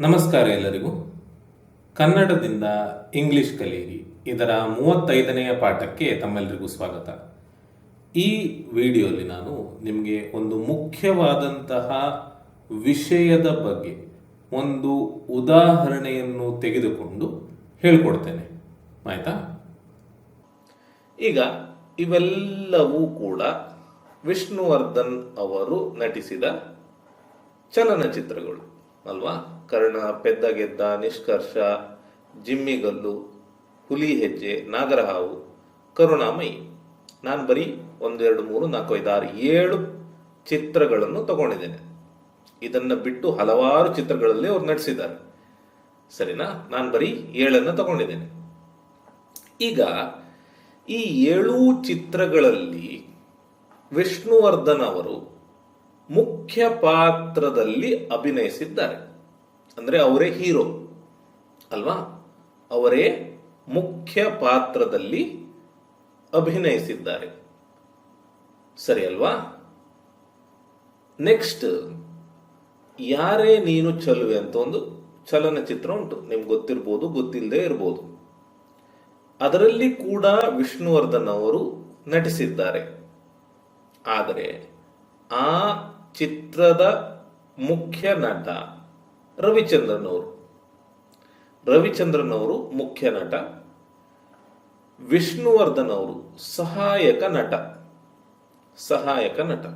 ನಮಸ್ಕಾರ ಎಲ್ಲರಿಗೂ. ಕನ್ನಡದಿಂದ ಇಂಗ್ಲಿಷ್ ಕಲಿಯಿರಿ. ಇದರ ಮೂವತ್ತೈದನೆಯ ಪಾಠಕ್ಕೆ ತಮ್ಮೆಲ್ಲರಿಗೂ ಸ್ವಾಗತ. ಈ ವಿಡಿಯೋಲಿ ನಾನು ನಿಮಗೆ ಒಂದು ಮುಖ್ಯವಾದಂತಹ ವಿಷಯದ ಬಗ್ಗೆ ಒಂದು ಉದಾಹರಣೆಯನ್ನು ತೆಗೆದುಕೊಂಡು ಹೇಳ್ಕೊಡ್ತೇನೆ. ಆಯ್ತಾ? ಈಗ ಇವೆಲ್ಲವೂ ಕೂಡ ವಿಷ್ಣುವರ್ಧನ್ ಅವರು ನಟಿಸಿದ ಚಲನಚಿತ್ರಗಳು. ಅಲ್ವಾ? ಕರ್ಣ, ಪೆದ್ದ ಗೆದ್ದ, ನಿಷ್ಕರ್ಷ ಜಿಮ್ಮಿಗಲ್ಲು ಹುಲಿ ಹೆಜ್ಜೆ, ನಾಗರಹಾವು, ಕರುಣಾಮಯಿ. ನಾನು ಬರೀ ಒಂದೆರಡು ಮೂರು ನಾಲ್ಕು ಐದು ಆರು ಏಳು ಚಿತ್ರಗಳನ್ನು ತಗೊಂಡಿದ್ದೇನೆ. ಇದನ್ನು ಬಿಟ್ಟು ಹಲವಾರು ಚಿತ್ರಗಳಲ್ಲಿ ಅವ್ರು ನಟಿಸಿದ್ದಾರೆ ಸರಿನಾ? ನಾನು ಬರೀ ಏಳನ್ನು ತಗೊಂಡಿದ್ದೇನೆ. ಈಗ ಈ ಏಳು ಚಿತ್ರಗಳಲ್ಲಿ ವಿಷ್ಣುವರ್ಧನ್ ಅವರು ಮುಖ್ಯ ಪಾತ್ರದಲ್ಲಿ ಅಭಿನಯಿಸಿದ್ದಾರೆ. ಅಂದರೆ ಅವರೇ ಹೀರೋ. ಅಲ್ವಾ? ಅವರೇ ಮುಖ್ಯ ಪಾತ್ರದಲ್ಲಿ ಅಭಿನಯಿಸಿದ್ದಾರೆ. ಸರಿ ಅಲ್ವಾ? ನೆಕ್ಸ್ಟ್ ಯಾರೇ ನೀನು ಚಲುವೆ ಅಂತ ಒಂದು ಚಲನಚಿತ್ರ ಉಂಟು. ನಿಮ್ಗೆ ಗೊತ್ತಿರ್ಬೋದು ಗೊತ್ತಿಲ್ಲದೆ ಇರ್ಬೋದು. ಅದರಲ್ಲಿ ಕೂಡ ವಿಷ್ಣುವರ್ಧನ್ ಅವರು ನಟಿಸಿದ್ದಾರೆ. ಆದರೆ ಆ ಚಿತ್ರದ ಮುಖ್ಯ ನಟ ರವಿಚಂದ್ರನ್ ಅವರು ರವಿಚಂದ್ರನ್ ಅವರು ಮುಖ್ಯ ನಟ. ವಿಷ್ಣುವರ್ಧನ್ ಅವರು ಸಹಾಯಕ ನಟ. ಸಹಾಯಕ ನಟ.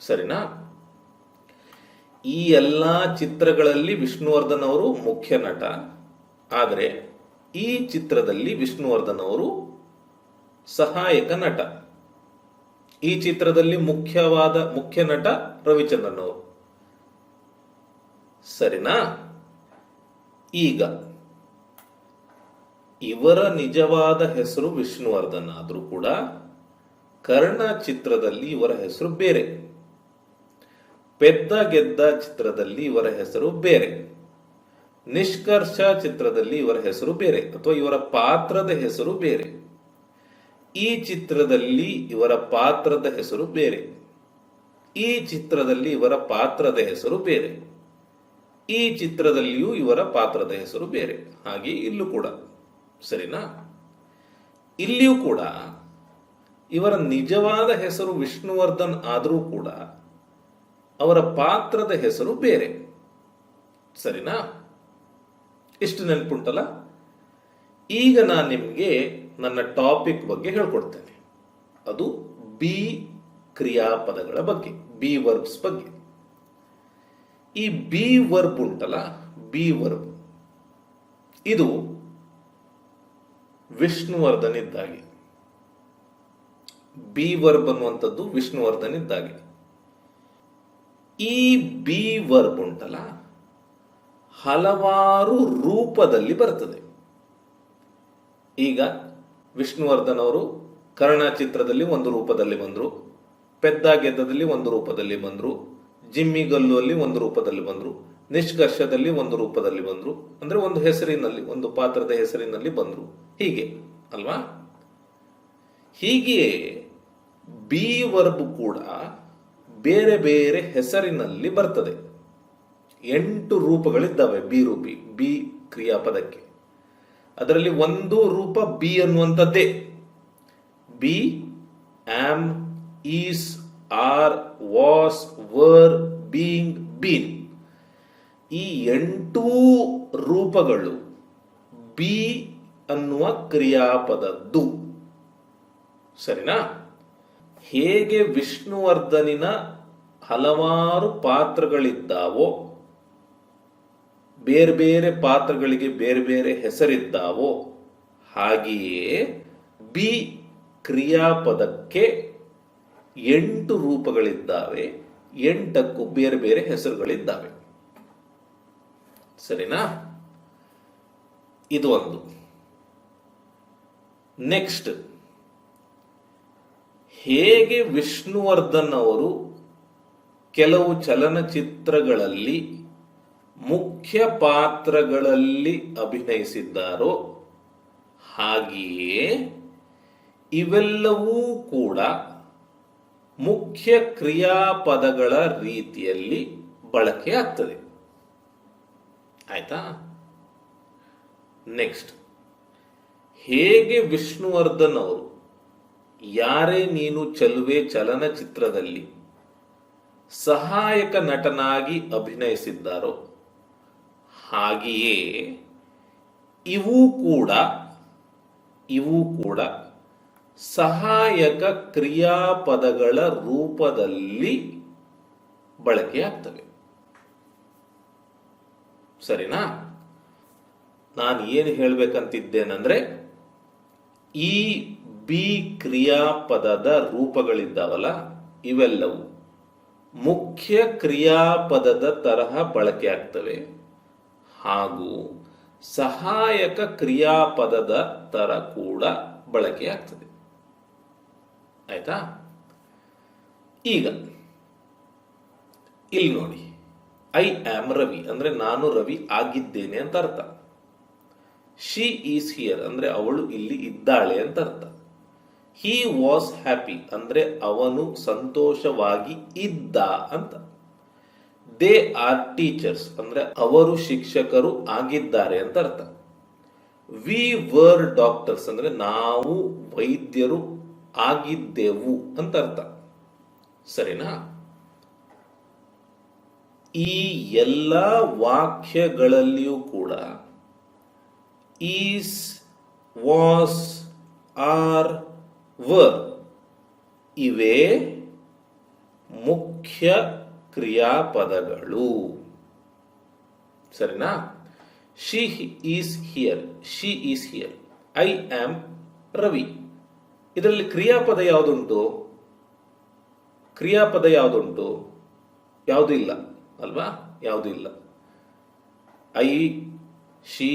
ಸರಿನಾ? ಈ ಎಲ್ಲ ಚಿತ್ರಗಳಲ್ಲಿ ವಿಷ್ಣುವರ್ಧನ್ ಅವರು ಮುಖ್ಯ ನಟ. ಆದರೆ ಈ ಚಿತ್ರದಲ್ಲಿ ವಿಷ್ಣುವರ್ಧನ್ ಅವರು ಸಹಾಯಕ ನಟ. ಈ ಚಿತ್ರದಲ್ಲಿ ಮುಖ್ಯವಾದ ಮುಖ್ಯ ನಟ ರವಿಚಂದ್ರನ್ ಅವರು. ಸರಿನಾ? ಈಗ, ಇವರ ನಿಜವಾದ ಹೆಸರು ವಿಷ್ಣುವರ್ಧನ್ ಆದರೂ ಕೂಡ ಕರ್ಣ ಚಿತ್ರದಲ್ಲಿ ಇವರ ಹೆಸರು ಬೇರೆ. ಪೆದ್ದ ಗೆದ್ದ ಚಿತ್ರದಲ್ಲಿ ಇವರ ಹೆಸರು ಬೇರೆ. ನಿಷ್ಕರ್ಷ ಚಿತ್ರದಲ್ಲಿ ಇವರ ಹೆಸರು ಬೇರೆ ಅಥವಾ ಇವರ ಪಾತ್ರದ ಹೆಸರು ಬೇರೆ. ಈ ಚಿತ್ರದಲ್ಲಿ ಇವರ ಪಾತ್ರದ ಹೆಸರು ಬೇರೆ. ಈ ಚಿತ್ರದಲ್ಲಿ ಇವರ ಪಾತ್ರದ ಹೆಸರು ಬೇರೆ. ಈ ಚಿತ್ರದಲ್ಲಿಯೂ ಇವರ ಪಾತ್ರದ ಹೆಸರು ಬೇರೆ. ಹಾಗೆ ಇಲ್ಲೂ ಕೂಡ. ಸರಿನಾ? ಇಲ್ಲಿಯೂ ಕೂಡ ಇವರ ನಿಜವಾದ ಹೆಸರು ವಿಷ್ಣುವರ್ಧನ್ ಆದರೂ ಕೂಡ ಅವರ ಪಾತ್ರದ ಹೆಸರು ಬೇರೆ. ಸರಿನಾ? ಇಷ್ಟು ನೆನಪುಂಟಲ್ಲ? ಈಗ ನಾನು ನಿಮಗೆ ನನ್ನ ಟಾಪಿಕ್ ಬಗ್ಗೆ ಹೇಳ್ಕೊಡ್ತೇನೆ. ಅದು ಬಿ ಕ್ರಿಯಾಪದಗಳ ಬಗ್ಗೆ, ಬಿ ವರ್ಬ್ಸ್ ಬಗ್ಗೆ. ಈ ಬಿ ವರ್ಬ್ ಉಂಟಲ್ಲ, ಬಿ ವರ್ಬ್ ಇದು ವಿಷ್ಣುವರ್ಧನ್ ಇದ್ದಾಗೆ ಬಿ ವರ್ಬ್ ಅನ್ನುವಂಥದ್ದು ವಿಷ್ಣುವರ್ಧನ್ ಇದ್ದಾಗೆ ಈ ಬಿ ವರ್ಬ್ ಉಂಟಲ್ಲ, ಹಲವಾರು ರೂಪದಲ್ಲಿ ಬರ್ತದೆ. ಈಗ ವಿಷ್ಣುವರ್ಧನ್ ಅವರು ಕರ್ಣ ಚಿತ್ರದಲ್ಲಿ ಒಂದು ರೂಪದಲ್ಲಿ ಬಂದರು, ಪೆದ್ದ ಗೆದ್ದದಲ್ಲಿ ಒಂದು ರೂಪದಲ್ಲಿ ಬಂದರು ಜಿಮ್ಮಿಗಲ್ಲು ಅಲ್ಲಿ ಒಂದು ರೂಪದಲ್ಲಿ ಬಂದರು, ನಿಷ್ಕರ್ಷದಲ್ಲಿ ಒಂದು ರೂಪದಲ್ಲಿ ಬಂದರು, ಅಂದರೆ ಒಂದು ಹೆಸರಿನಲ್ಲಿ, ಒಂದು ಪಾತ್ರದ ಹೆಸರಿನಲ್ಲಿ ಬಂದರು. ಹೀಗೆ, ಅಲ್ವಾ? ಹೀಗೆಯೇ ಬಿ ವರ್ಬ್ ಕೂಡ ಬೇರೆ ಬೇರೆ ಹೆಸರಿನಲ್ಲಿ ಬರ್ತದೆ. ಎಂಟು ರೂಪಗಳಿದ್ದಾವೆ ಬಿ ರೂಪಿ ಬಿ ಕ್ರಿಯಾಪದಕ್ಕೆ. ಅದರಲ್ಲಿ ಒಂದು ರೂಪ be ಅನ್ನುವಂಥದ್ದೇ. Be am is are was were being been ಈ ಎಂಟೂ ರೂಪಗಳು ಬಿ ಅನ್ನುವ ಕ್ರಿಯಾಪದದ್ದು. ಸರಿನಾ? ಹೇಗೆ ವಿಷ್ಣುವರ್ಧನಿನ ಹಲವಾರು ಪಾತ್ರಗಳಿದ್ದಾವೋ ಬೇರೆ ಬೇರೆ ಪಾತ್ರಗಳಿಗೆ ಬೇರೆ ಬೇರೆ ಹೆಸರಿದ್ದಾವೋ ಹಾಗೆಯೇ ಬಿ ಕ್ರಿಯಾಪದಕ್ಕೆ ಎಂಟು ರೂಪಗಳಿದ್ದಾವೆ, ಎಂಟಕ್ಕೂ ಬೇರೆ ಬೇರೆ ಹೆಸರುಗಳಿದ್ದಾವೆ. ಸರಿನಾ? ಇದು ಒಂದು. ನೆಕ್ಸ್ಟ್, ಹೇಗೆ ವಿಷ್ಣುವರ್ಧನ್ ಅವರು ಕೆಲವು ಚಲನಚಿತ್ರಗಳಲ್ಲಿ ಮುಖ್ಯ ಪಾತ್ರಗಳಲ್ಲಿ ಅಭಿನಯಿಸಿದ್ದಾರೋ ಹಾಗೆಯೇ ಇವೆಲ್ಲವೂ ಕೂಡ ಮುಖ್ಯ ಕ್ರಿಯಾಪದಗಳ ರೀತಿಯಲ್ಲಿ ಬಳಕೆ ಆಗ್ತದೆ. ಆಯ್ತಾ? ನೆಕ್ಸ್ಟ್ ಹೇಗೆ ವಿಷ್ಣುವರ್ಧನ್ ಅವರು ಯಾರೇ ನೀನು ಚಲುವೆ ಚಲನಚಿತ್ರದಲ್ಲಿ ಸಹಾಯಕ ನಟನಾಗಿ ಅಭಿನಯಿಸಿದ್ದಾರೋ ಹಾಗೆಯೇ ಇವು ಕೂಡ ಇವು ಕೂಡ ಸಹಾಯಕ ಕ್ರಿಯಾಪದಗಳ ರೂಪದಲ್ಲಿ ಬಳಕೆಯಾಗ್ತವೆ ಸರಿನಾ? ನಾನು ಏನು ಹೇಳಬೇಕಂತಿದ್ದೇನೆಂದ್ರೆ, ಈ ಬಿ ಕ್ರಿಯಾಪದದ ರೂಪಗಳಿದ್ದಾವಲ್ಲ, ಇವೆಲ್ಲವೂ ಮುಖ್ಯ ಕ್ರಿಯಾಪದದ ತರಹ ಬಳಕೆ ಆಗ್ತವೆ. ಹಾಗೂ ಸಹಾಯಕ ಕ್ರಿಯಾಪದದ ತರ ಕೂಡ ಬಳಕೆಯಾಗ್ತದೆ. ಆಯ್ತಾ? ಈಗ, ಇಲ್ಲಿ ನೋಡಿ. ಐ ಆಮ್ ರವಿ ಅಂದ್ರೆ ನಾನು ರವಿ ಆಗಿದ್ದೇನೆ ಅಂತ ಅರ್ಥ. ಶಿ ಈಸ್ ಹಿಯರ್ ಅಂದ್ರೆ ಅವಳು ಇಲ್ಲಿ ಇದ್ದಾಳೆ ಅಂತ ಅರ್ಥ. ಹಿ ವಾಸ್ ಹ್ಯಾಪಿ ಅಂದ್ರೆ ಅವನು ಸಂತೋಷವಾಗಿ ಇದ್ದ ಅಂತ. ದೇ ಆರ್ ಟೀಚರ್ಸ್ ಅಂದ್ರೆ ಅವರು ಶಿಕ್ಷಕರು ಆಗಿದ್ದಾರೆ ಅಂತ ಅರ್ಥ. ವಿ ವರ್ ಡಾಕ್ಟರ್ಸ್ ಅಂದ್ರೆ ನಾವು ವೈದ್ಯರು ಆಗಿದ್ದೆವು ಅಂತ ಅರ್ಥ. ಸರಿನಾ? ಈ ಎಲ್ಲ ವಾಕ್ಯಗಳಲ್ಲಿಯೂ ಕೂಡ ಈಸ್, ವಾಸ್, ಆರ್, ವರ್ ಇವೇ ಮುಖ್ಯ ಕ್ರಿಯಾಪದಗಳು. ಸರಿನಾ? She is here she is here I am Ravi ಇದರಲ್ಲಿ ಕ್ರಿಯಾಪದ ಯಾವುದುಂಟು? ಕ್ರಿಯಾಪದ ಯಾವುದುಂಟು? ಯಾವುದು ಇಲ್ಲ, ಅಲ್ವಾ? ಯಾವುದು ಇಲ್ಲ. I she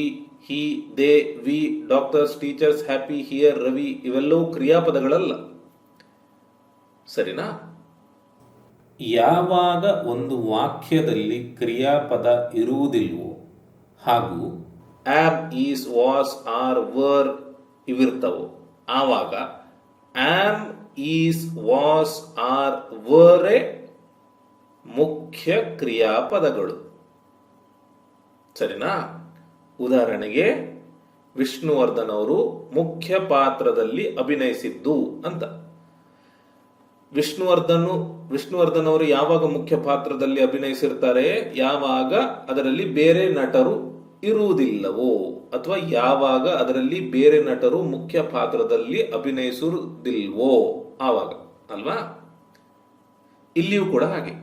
he they we doctors teachers happy here Ravi ಇವೆಲ್ಲವೂ ಕ್ರಿಯಾಪದಗಳಲ್ಲ. ಸರಿನಾ? ಯಾವಾಗ ಒಂದು ವಾಕ್ಯದಲ್ಲಿ ಕ್ರಿಯಾಪದ ಇರುವುದಿಲ್ವೋ ಹಾಗೂ am is was are were ಇವಿರ್ತವೋ, ಆವಾಗ ಆಮ್ ಈಸ್ ವಾಸ್ ಆರ್ ವರೇ ಮುಖ್ಯ ಕ್ರಿಯಾಪದಗಳು. ಸರಿನಾ? ಉದಾಹರಣೆಗೆ ವಿಷ್ಣುವರ್ಧನ್ ಅವರು ಮುಖ್ಯ ಪಾತ್ರದಲ್ಲಿ ಅಭಿನಯಿಸಿದ್ದು ಅಂತ. ವಿಷ್ಣುವರ್ಧನ್ ವಿಷ್ಣುವರ್ಧನ್ ಅವರು ಯಾವಾಗ ಮುಖ್ಯ ಪಾತ್ರದಲ್ಲಿ ಅಭಿನಯಿಸಿರ್ತಾರೆ, ಯಾವಾಗ ಅದರಲ್ಲಿ ಬೇರೆ ನಟರು ಇರುವುದಿಲ್ಲವೋ, ಅಥವಾ ಯಾವಾಗ ಅದರಲ್ಲಿ ಬೇರೆ ನಟರು ಮುಖ್ಯ ಪಾತ್ರದಲ್ಲಿ ಅಭಿನಯಿಸುವುದಿಲ್ವೋ, ಆವಾಗ, ಅಲ್ವಾ? ಇಲ್ಲಿಯೂ ಕೂಡ ಹಾಗೆ.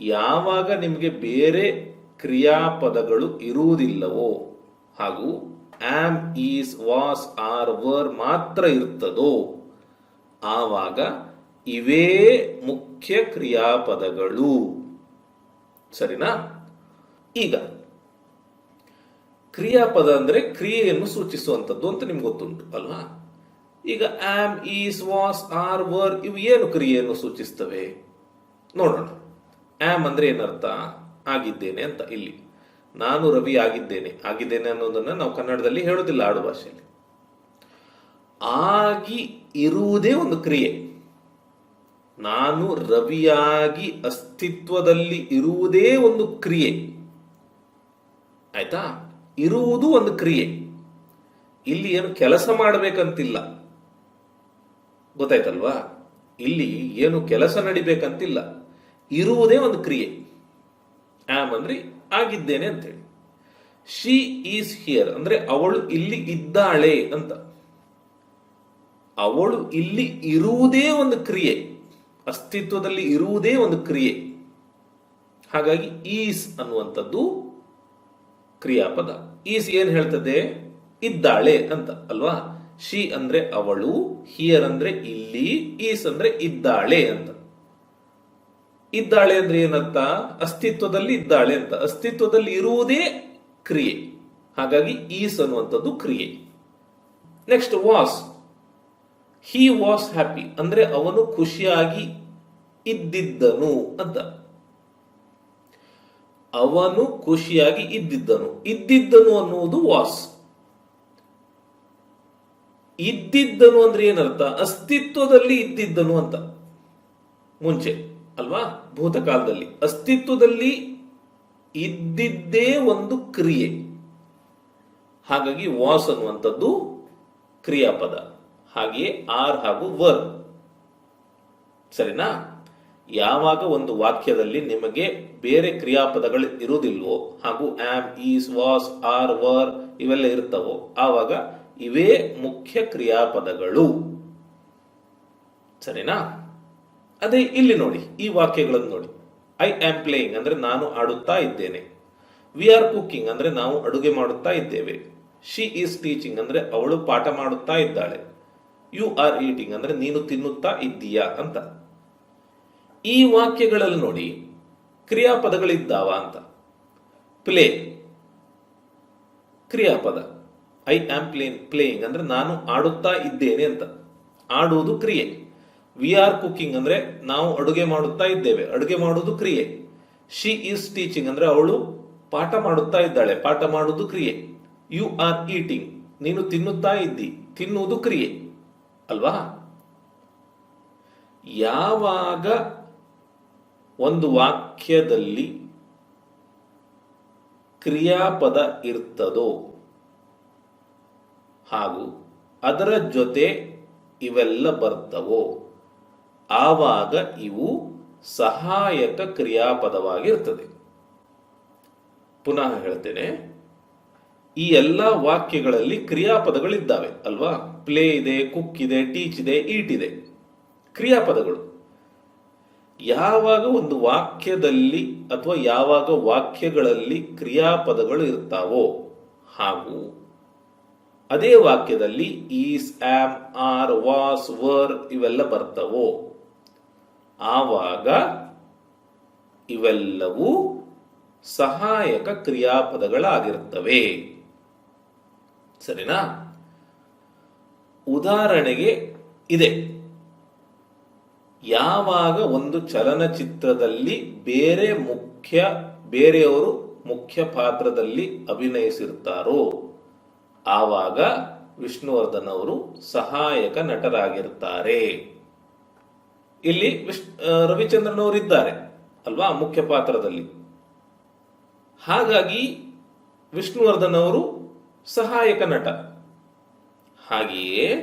ಯಾವಾಗ ನಿಮಗೆ ಬೇರೆ ಕ್ರಿಯಾಪದಗಳು ಇರುವುದಿಲ್ಲವೋ, ಹಾಗೂ am is was are were ಮಾತ್ರ ಇರ್ತದೋ, ಆವಾಗ ಇವೇ ಮುಖ್ಯ ಕ್ರಿಯಾಪದಗಳು. ಸರಿನಾ? ಈಗ, ಕ್ರಿಯಾಪದ ಅಂದ್ರೆ ಕ್ರಿಯೆಯನ್ನು ಸೂಚಿಸುವಂಥದ್ದು ಅಂತ ನಿಮ್ಗೆ ಗೊತ್ತುಂಟು, ಅಲ್ವಾ? ಈಗ am is was are were ಇವು ಏನು ಕ್ರಿಯೆಯನ್ನು ಸೂಚಿಸ್ತವೆ? ನೋಡೋಣ. ಆಮ್ ಅಂದ್ರೆ ಏನರ್ಥ? ಆಗಿದ್ದೇನೆ ಅಂತ ಇಲ್ಲಿ. ನಾನು ರವಿ ಆಗಿದ್ದೇನೆ. ಆಗಿದ್ದೇನೆ ಅನ್ನೋದನ್ನ ನಾವು ಕನ್ನಡದಲ್ಲಿ ಹೇಳೋದಿಲ್ಲ ಆಡು ಭಾಷೆಯಲ್ಲಿ ಆಗಿ ಇರುವುದೇ ಒಂದು ಕ್ರಿಯೆ. ನಾನು ರವಿಯಾಗಿ ಅಸ್ತಿತ್ವದಲ್ಲಿ ಇರುವುದೇ ಒಂದು ಕ್ರಿಯೆ. ಆಯ್ತಾ? ಇರುವುದು ಒಂದು ಕ್ರಿಯೆ. ಇಲ್ಲಿ ಏನು ಕೆಲಸ ಮಾಡಬೇಕಂತಿಲ್ಲ. ಗೊತ್ತಾಯ್ತಲ್ವಾ? ಇಲ್ಲಿ ಏನು ಕೆಲಸ ನಡಿಬೇಕಂತಿಲ್ಲ. ಇರುವುದೇ ಒಂದು ಕ್ರಿಯೆ. ಆಮ್ ಅಂದ್ರೆ ಆಗಿದ್ದೇನೆ ಅಂತೇಳಿ ಶಿ ಈಸ್ ಹಿಯರ್ ಅಂದ್ರೆ ಅವಳು ಇಲ್ಲಿ ಇದ್ದಾಳೆ ಅಂತ. ಅವಳು ಇಲ್ಲಿ ಇರುವುದೇ ಒಂದು ಕ್ರಿಯೆ. ಅಸ್ತಿತ್ವದಲ್ಲಿ ಇರುವುದೇ ಒಂದು ಕ್ರಿಯೆ. ಹಾಗಾಗಿ ಈಸ್ ಅನ್ನುವಂಥದ್ದು ಕ್ರಿಯಾಪದ. ಈಸ್ ಏನ್ ಹೇಳ್ತದೆ? ಇದ್ದಾಳೆ ಅಂತ, ಅಲ್ವಾ? ಶಿ ಅಂದ್ರೆ ಅವಳು, ಹಿಯರ್ ಅಂದ್ರೆ ಇಲ್ಲಿ, ಈಸ್ ಅಂದ್ರೆ ಇದ್ದಾಳೆ ಅಂತ. ಇದ್ದಾಳೆ ಅಂದ್ರೆ ಏನಂತ ಅಸ್ತಿತ್ವದಲ್ಲಿ ಇದ್ದಾಳೆ ಅಂತ. ಅಸ್ತಿತ್ವದಲ್ಲಿ ಇರುವುದೇ ಕ್ರಿಯೆ. ಹಾಗಾಗಿ ಈಸ್ ಅನ್ನುವಂಥದ್ದು ಕ್ರಿಯೆ. Next was he was happy ಅಂದ್ರೆ ಅವನು ಖುಷಿಯಾಗಿ ಇದ್ದಿದ್ದನು ಅಂತ. ಅವನು ಖುಷಿಯಾಗಿ ಇದ್ದಿದ್ದನು. ಇದ್ದಿದ್ದನು ಅನ್ನುವುದು ವಾಸ್ ಇದ್ದಿದ್ದನು ಅಂದ್ರೆ ಏನರ್ಥ? ಅಸ್ತಿತ್ವದಲ್ಲಿ ಇದ್ದಿದ್ದನು ಅಂತ. ಮುಂಚೆ, ಅಲ್ವಾ? ಭೂತಕಾಲದಲ್ಲಿ. ಅಸ್ತಿತ್ವದಲ್ಲಿ ಇದ್ದಿದ್ದೇ ಒಂದು ಕ್ರಿಯೆ. ಹಾಗಾಗಿ ವಾಸ್ ಅನ್ನುವಂಥದ್ದು ಕ್ರಿಯಾಪದ. ಹಾಗೆಯೇ ಆರ್ ಹಾಗೂ ವರ್. ಸರಿನಾ? ಯಾವಾಗ ಒಂದು ವಾಕ್ಯದಲ್ಲಿ ನಿಮಗೆ ಬೇರೆ ಕ್ರಿಯಾಪದಗಳು ಇರುವುದಿಲ್ವೋ, ಹಾಗೂ am is was are were ಇವೆಲ್ಲ ಇರ್ತವೋ, ಆವಾಗ ಇವೇ ಮುಖ್ಯ ಕ್ರಿಯಾಪದಗಳು. ಸರಿನಾ? ಅದೇ ಇಲ್ಲಿ ನೋಡಿ, ಈ ವಾಕ್ಯಗಳನ್ನು ನೋಡಿ. ಐ ಆಮ್ ಪ್ಲೇಯಿಂಗ್ ಅಂದ್ರೆ ನಾನು ಆಡುತ್ತಾ ಇದ್ದೇನೆ. ವಿ ಆರ್ ಕುಕಿಂಗ್ ಅಂದ್ರೆ ನಾವು ಅಡುಗೆ ಮಾಡುತ್ತಾ ಇದ್ದೇವೆ. ಶಿ ಈಸ್ ಟೀಚಿಂಗ್ ಅಂದ್ರೆ ಅವಳು ಪಾಠ ಮಾಡುತ್ತಾ ಇದ್ದಾಳೆ. ಯು ಆರ್ ಈಟಿಂಗ್ ಅಂದ್ರೆ ನೀನು ತಿನ್ನುತ್ತಾ ಇದ್ದೀಯಾ ಅಂತ. ಈ ವಾಕ್ಯಗಳಲ್ಲಿ ನೋಡಿ, ಕ್ರಿಯಾಪದಗಳಿದ್ದಾವ ಅಂತ. ಪ್ಲೇ ಕ್ರಿಯಾಪದ. ಐ ಆಮ್ ಪ್ಲೇನ್ ಪ್ಲೇಯಿಂಗ್ ಅಂದ್ರೆ ನಾನು ಆಡುತ್ತಾ ಇದ್ದೇನೆ ಅಂತ. ಆಡುವುದು ಕ್ರಿಯೆ. ವಿ ಆರ್ ಕುಕಿಂಗ್ ಅಂದ್ರೆ ನಾವು ಅಡುಗೆ ಮಾಡುತ್ತಾ ಇದ್ದೇವೆ. ಅಡುಗೆ ಮಾಡುವುದು ಕ್ರಿಯೆ. ಶಿ ಈಸ್ ಟೀಚಿಂಗ್ ಅಂದ್ರೆ ಅವಳು ಪಾಠ ಮಾಡುತ್ತಾ ಇದ್ದಾಳೆ. ಪಾಠ ಮಾಡುವುದು ಕ್ರಿಯೆ. ಯು ಆರ್ ಈಟಿಂಗ್ ನೀನು ತಿನ್ನುತ್ತಾ ಇದ್ದಿ. ತಿನ್ನುವುದು ಕ್ರಿಯೆ. ಅಲ್ವಾ? ಯಾವಾಗ ಒಂದು ವಾಕ್ಯದಲ್ಲಿ ಕ್ರಿಯಾಪದ ಇರ್ತದೋ ಹಾಗೂ ಅದರ ಜೊತೆ ಇವೆಲ್ಲ ಬರ್ತವೋ, ಆವಾಗ ಇವು ಸಹಾಯಕ ಕ್ರಿಯಾಪದವಾಗಿರ್ತದೆ. ಪುನಃ ಹೇಳ್ತೇನೆ. ಈ ಎಲ್ಲ ವಾಕ್ಯಗಳಲ್ಲಿ ಕ್ರಿಯಾಪದಗಳಿದ್ದಾವೆ, ಅಲ್ವಾ? ಪ್ಲೇ ಇದೆ, ಕುಕ್ ಇದೆ, ಟೀಚ್ ಇದೆ, ಈಟ್ ಇದೆ. ಕ್ರಿಯಾಪದಗಳು. ಯಾವಾಗ ಒಂದು ವಾಕ್ಯದಲ್ಲಿ ಅಥವಾ ಯಾವಾಗ ವಾಕ್ಯಗಳಲ್ಲಿ ಕ್ರಿಯಾಪದಗಳು ಇರ್ತಾವೋ ಹಾಗೂ ಅದೇ ವಾಕ್ಯದಲ್ಲಿ is, am, are, was, were ಇವೆಲ್ಲ ಬರ್ತವೋ, ಆವಾಗ ಇವೆಲ್ಲವೂ ಸಹಾಯಕ ಕ್ರಿಯಾಪದಗಳಾಗಿರುತ್ತವೆ ಸರಿನಾ? ಉದಾಹರಣೆಗೆ ಇದೆ. ಯಾವಾಗ ಒಂದು ಚಲನಚಿತ್ರದಲ್ಲಿ ಬೇರೆ ಮುಖ್ಯ, ಬೇರೆಯವರು ಮುಖ್ಯ ಪಾತ್ರದಲ್ಲಿ ಅಭಿನಯಿಸಿರ್ತಾರೋ ಆವಾಗ ವಿಷ್ಣುವರ್ಧನ್ ಅವರು ಸಹಾಯಕ ನಟರಾಗಿರ್ತಾರೆ ಇಲ್ಲಿ ರವಿಚಂದ್ರನ್ ಅವರು ಇದ್ದಾರೆ ಅಲ್ವಾ ಮುಖ್ಯ ಪಾತ್ರದಲ್ಲಿ. ಹಾಗಾಗಿ ವಿಷ್ಣುವರ್ಧನ್ ಅವರು ಸಹಾಯಕ ನಟ. ಹಾಗೆಯೇ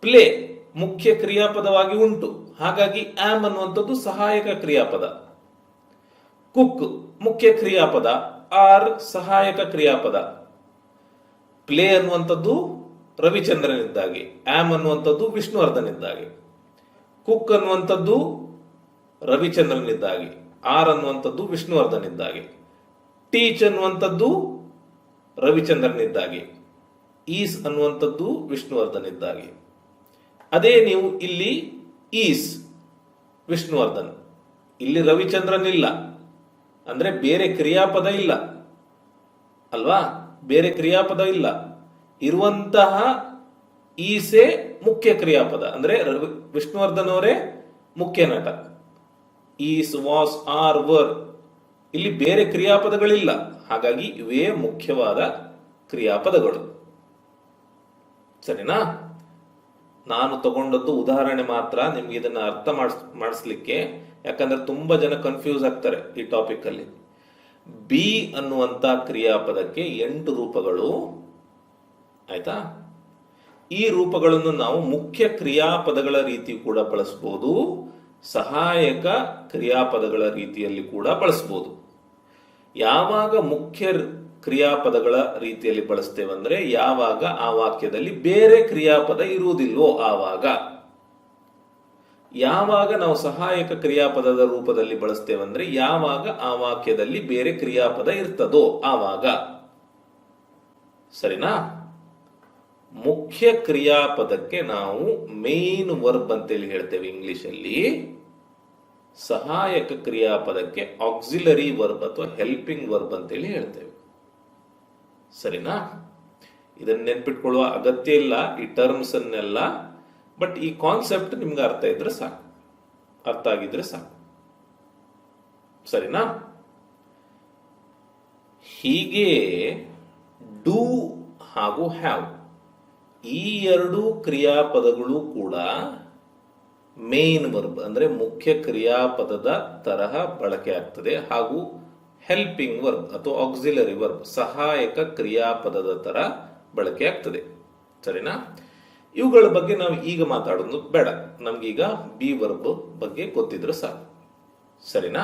ಪ್ಲೇ ಮುಖ್ಯ ಕ್ರಿಯಾಪದವಾಗಿ ಉಂಟು. ಹಾಗಾಗಿ ಆಮ್ ಅನ್ನುವಂಥದ್ದು ಸಹಾಯಕ ಕ್ರಿಯಾಪದ. ಕುಕ್ ಮುಖ್ಯ ಕ್ರಿಯಾಪದ. ಆರ್ ಸಹಾಯಕ ಕ್ರಿಯಾಪದ. ಪ್ಲೇ ಅನ್ನುವಂಥದ್ದು ರವಿಚಂದ್ರನಿದ್ದಾಗೆ. ಆಮ್ ಅನ್ನುವಂಥದ್ದು ವಿಷ್ಣುವರ್ಧನಿದ್ದಾಗೆ ಕುಕ್ ಅನ್ನುವಂಥದ್ದು ರವಿಚಂದ್ರನಿದ್ದಾಗೆ. ಆರ್ ಅನ್ನುವಂಥದ್ದು ವಿಷ್ಣುವರ್ಧನಿದ್ದಾಗೆ ಟೀಚ್ ಅನ್ನುವಂಥದ್ದು ರವಿಚಂದ್ರನ್ ಇದ್ದಾಗೆ ಈಸ್ ಅನ್ನುವಂಥದ್ದು ವಿಷ್ಣುವರ್ಧನ್ ಇದ್ದಾಗೆ ಅದೇ ನೀವು ಇಲ್ಲಿ ಈಸ್ ವಿಷ್ಣುವರ್ಧನ್. ಇಲ್ಲಿ ರವಿಚಂದ್ರನ್ ಇಲ್ಲ ಅಂದ್ರೆ ಬೇರೆ ಕ್ರಿಯಾಪದ ಇಲ್ಲ. ಅಲ್ವಾ? ಬೇರೆ ಕ್ರಿಯಾಪದ ಇಲ್ಲ. ಇರುವಂತಹ ಈಸೆ ಮುಖ್ಯ ಕ್ರಿಯಾಪದ. ಅಂದ್ರೆ ವಿಷ್ಣುವರ್ಧನ್ ಅವರೇ ಮುಖ್ಯ ನಟ. ಈಸ್ ವಾಸ್ ಆರ್ ವರ್ ಇಲ್ಲಿ ಬೇರೆ ಕ್ರಿಯಾಪದಗಳಿಲ್ಲ. ಹಾಗಾಗಿ ಇವೇ ಮುಖ್ಯವಾದ ಕ್ರಿಯಾಪದಗಳು. ಸರಿನಾ? ನಾನು ತಗೊಂಡದ್ದು ಉದಾಹರಣೆ ಮಾತ್ರ ನಿಮ್ಗೆ ಇದನ್ನ ಅರ್ಥ ಮಾಡಿಸ್, ಮಾಡಿಸ್ಲಿಕ್ಕೆ. ಯಾಕಂದ್ರೆ ತುಂಬಾ ಜನ ಕನ್ಫ್ಯೂಸ್ ಆಗ್ತಾರೆ ಈ ಟಾಪಿಕ್ ಅಲ್ಲಿ. ಬಿ ಅನ್ನುವಂತ ಕ್ರಿಯಾಪದಕ್ಕೆ ಎಂಟು ರೂಪಗಳು. ಆಯ್ತಾ? ಈ ರೂಪಗಳನ್ನು ನಾವು ಮುಖ್ಯ ಕ್ರಿಯಾಪದಗಳ ರೀತಿ ಕೂಡ ಬಳಸಬಹುದು ಸಹಾಯಕ ಕ್ರಿಯಾಪದಗಳ ರೀತಿಯಲ್ಲಿ ಕೂಡ ಬಳಸಬಹುದು ಯಾವಾಗ ಮುಖ್ಯ ಕ್ರಿಯಾಪದಗಳ ರೀತಿಯಲ್ಲಿ ಬಳಸ್ತೇವೆ ಯಾವಾಗ ಆ ವಾಕ್ಯದಲ್ಲಿ ಬೇರೆ ಕ್ರಿಯಾಪದ ಇರುವುದಿಲ್ವೋ ಆವಾಗ. ಯಾವಾಗ ನಾವು ಸಹಾಯಕ ಕ್ರಿಯಾಪದದ ರೂಪದಲ್ಲಿ ಬಳಸ್ತೇವೆ ಅಂದ್ರೆ ಯಾವಾಗ ಆ ವಾಕ್ಯದಲ್ಲಿ ಬೇರೆ ಕ್ರಿಯಾಪದ ಇರ್ತದೋ ಆವಾಗ. ಸರಿನಾ? ಮುಖ್ಯ ಕ್ರಿಯಾಪದಕ್ಕೆ ನಾವು ಮೇನ್ ವರ್ಬ್ ಅಂತೇಳಿ ಹೇಳ್ತೇವೆ ಇಂಗ್ಲಿಷ್ ಅಲ್ಲಿ ಸಹಾಯಕ ಕ್ರಿಯಾಪದಕ್ಕೆ ಆಕ್ಸಿಲರಿ ವರ್ಬ್ ಅಥವಾ ಹೆಲ್ಪಿಂಗ್ ವರ್ಬ್ ಅಂತೇಳಿ ಹೇಳ್ತೇವೆ. ಸರಿನಾ? ಇದನ್ನ ನೆನ್ಪಿಟ್ಕೊಳ್ಳುವ ಅಗತ್ಯ ಇಲ್ಲ, ಈ ಟರ್ಮ್ಸ್ ಅನ್ನೆಲ್ಲ ಬಟ್ ಈ ಕಾನ್ಸೆಪ್ಟ್ ನಿಮ್ಗೆ ಅರ್ಥ ಇದ್ರೆ ಸಾಕು. ಅರ್ಥ ಆಗಿದ್ರೆ ಸಾಕು. ಸರಿನಾ? ಹೀಗೆ ಡೂ ಹಾಗೂ ಹ್ಯಾವ್ ಈ ಎರಡು ಕ್ರಿಯಾಪದಗಳು ಕೂಡ ಮೇನ್ ವರ್ಬ್ ಅಂದರೆ ಮುಖ್ಯ ಕ್ರಿಯಾಪದದ ತರಹ ಬಳಕೆ ಆಗ್ತದೆ ಹಾಗೂ ಹೆಲ್ಪಿಂಗ್ ವರ್ಬ್ ಅಥವಾ ಆಕ್ಸಿಲರಿ ವರ್ಬ್ ಸಹಾಯಕ ಕ್ರಿಯಾಪದದ ತರ ಬಳಕೆ ಆಗ್ತದೆ. ಸರಿನಾ? ಇವುಗಳ ಬಗ್ಗೆ ನಾವು ಈಗ ಮಾತಾಡೋದು ಬೇಡ. ನಮ್ಗೀಗ ಬಿ ವರ್ಬ್ ಬಗ್ಗೆ ಗೊತ್ತಿದ್ರೆ ಸಾಕು. ಸರಿನಾ?